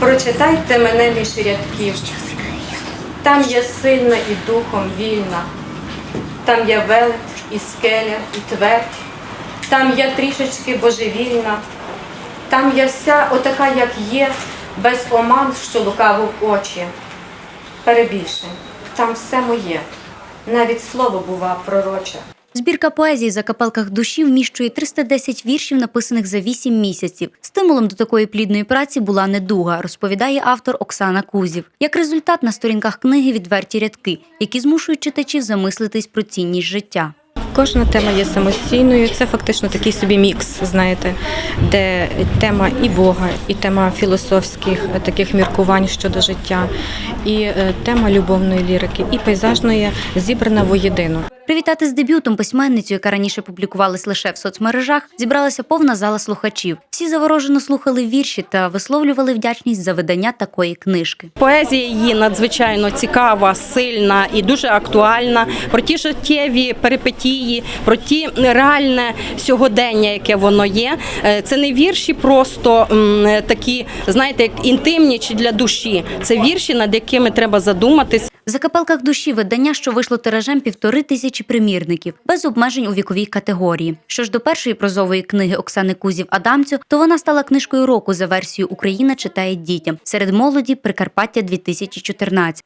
Прочитайте мене між рядків. Там я сильна і духом вільна, там я велет і скеля, і твердь, там я трішечки божевільна, там я вся отака, як є, без оман, що лукаво в очі. Перебільшень, там все моє, навіть слово бува пророче. Збірка поезії за капелках душі вміщує 310 віршів, написаних за 8 місяців. Стимулом до такої плідної праці була недуга, розповідає автор Оксана Кузів. Як результат, на сторінках книги відверті рядки, які змушують читачів замислитись про цінність життя. Кожна тема є самостійною. Це фактично такий собі мікс, знаєте, де тема і Бога, і тема філософських е, таких міркувань щодо життя, і е, тема любовної лірики, і пейзажної зібрана воєдино. Привітати з дебютом письменницю, яка раніше публікувалась лише в соцмережах, зібралася повна зала слухачів. Всі заворожено слухали вірші та висловлювали вдячність за видання такої книжки. Поезія її надзвичайно цікава, сильна і дуже актуальна. Про ті життєві перипетії, про ті реальне сьогодення, яке воно є. Е, Це не вірші просто такі, знаєте, як інтимні чи для душі. Це вірші, над якими треба задуматись. В закапелках душі видання, що вийшло тиражем півтори тисячі примірників, без обмежень у віковій категорії. Що ж до першої прозової книги Оксани Кузів Адамцю, то вона стала книжкою року за версією Україна читає дітям серед молоді Прикарпаття 2014.